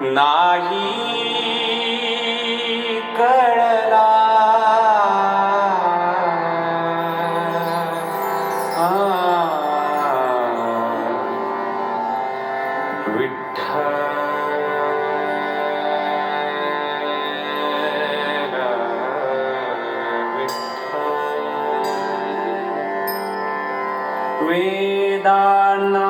नाही कळला. आ, विठ्ठल. वेदाना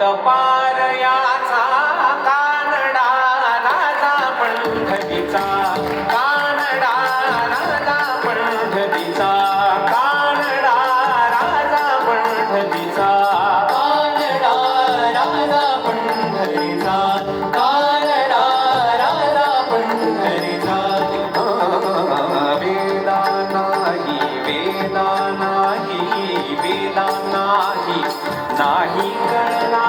अंतपार याचा कानडा राजा पंढरीचा कानडा राजा पंढरीचा कानडा राजा पंढरीचा कानडा राजा पंढरीचा कानडा राजा पंढरीचा वेदा नाही वेदा नाही वेदा नाही. नाही कळला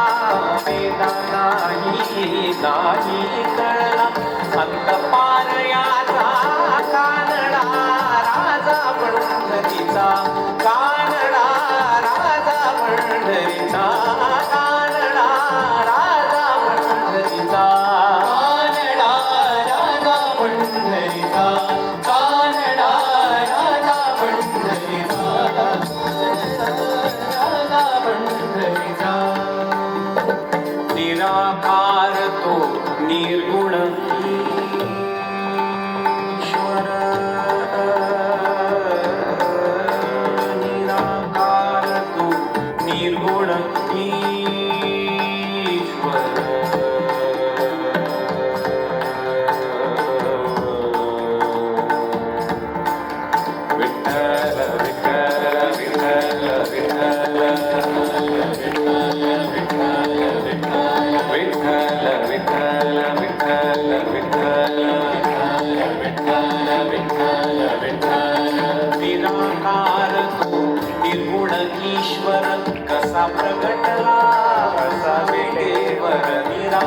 वेदा नाही नाही कळला. अंतपार याचा कानडा राजा पंढरीचा कानडा राजा पंढरीचा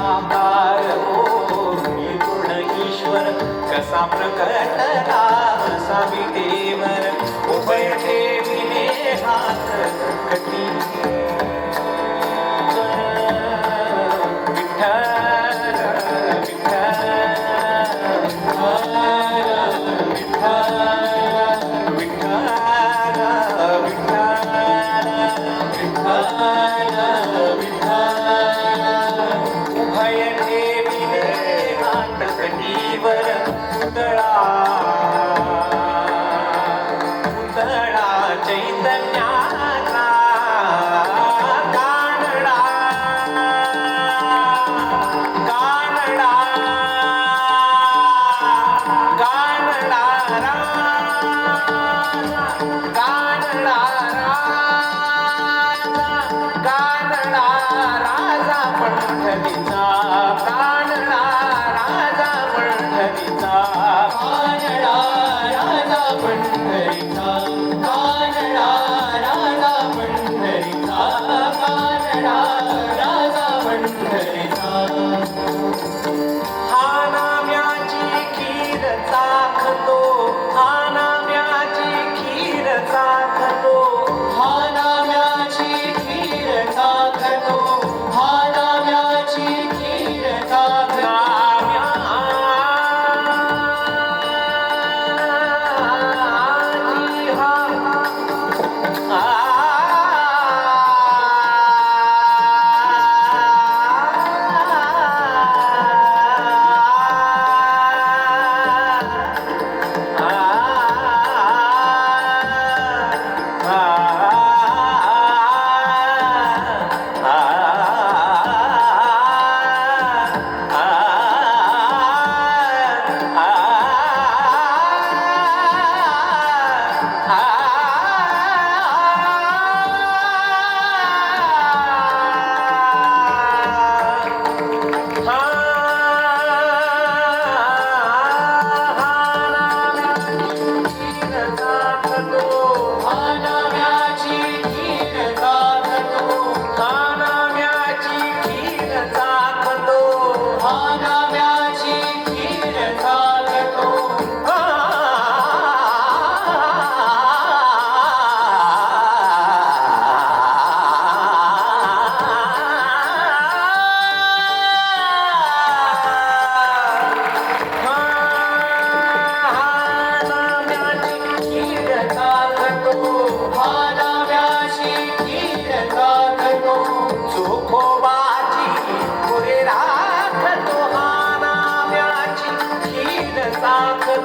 अपार हो मी निर्गुण ईश्वर कसा प्रकटला कसा देवर उभय ठेविले हात कटी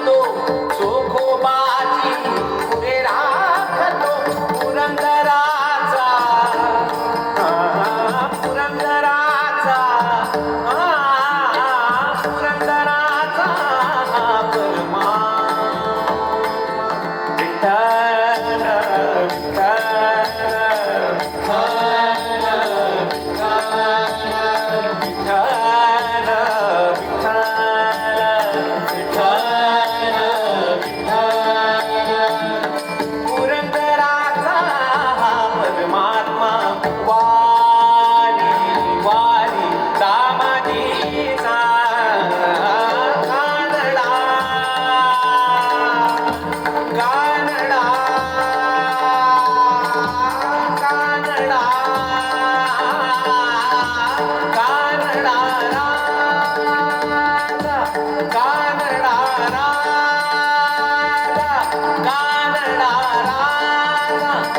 多。